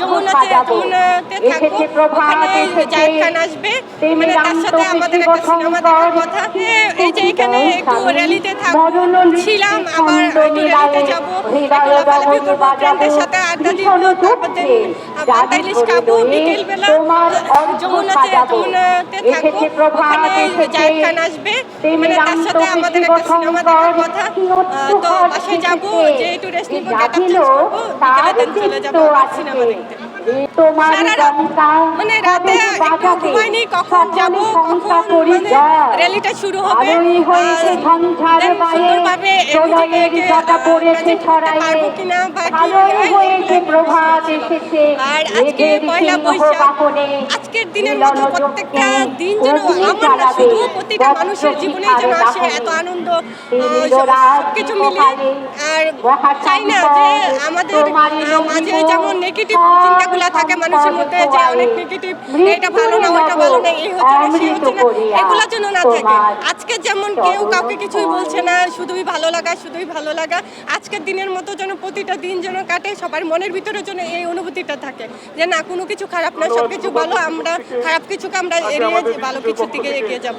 যমুনাতে যমুনাতে থাকব ওখানে জায়েদ খান আসবে মানে তার সাথে আমাদের একটা সিনেমা দেখার কথা। এই যে এখানে একটু র্যালিতে থাকব ছিলাম একটু র্যালিতে যাব। একটু লাফালাফি করব ফ্রেন্ডের সাথে আড্ডা দিব তারপর দিন পান্তা খাব বিকেলবেলা যমুনাতে যমুনাতে থাকব ওখানে জায়েদ খান আসবে মানে তার সাথে আমাদের একটা সিনেমা দেখার কথা। তো বাসায় যাব যে একটু রেস্ট নিবো গেট আপ চেঞ্জ করব বিকেলে চলে যাব আবার সিনেমা দেখতে। মানে রাতে একটু ঘুমাইনি কখন যাব কখন মানে র্যালিটা শুরু হবে। আর সুন্দরভাবে করতে পারব কিনা বা আর আজকে পয়লা বৈশাখ। আজকের দিনের মতো প্রত্যেকটা দিন যেন আমার না শুধু প্রতিটা মানুষের জীবনে যেন আসে এত আনন্দ। সবকিছু মিলিয়ে আর চাই না যে আমাদের মাঝে যেমন নেগেটিভ চিন্তাগুলো থাকে মানুষের মধ্যে যে অনেক নেগেটিভ এটা ভালো না ওটা ভালো না এই হচ্ছে না সেই হচ্ছে না এগুলো যেন না থাকে। আজকে যেমন কেউ কাউকে কিছুই বলছে না শুধুই ভালো লাগা শুধুই ভালো লাগা আজকের দিনের মতো যেন প্রতিটা দিন যেন কাটে সবার মনের ভিতরে যেন এই অনুভূতিটা থাকে যে না কোনো কিছু খারাপ না সব কিছু ভালো আমরা খারাপ কিছুকে আমরা এড়িয়ে ভালো কিছুর দিকে এগিয়ে যাব।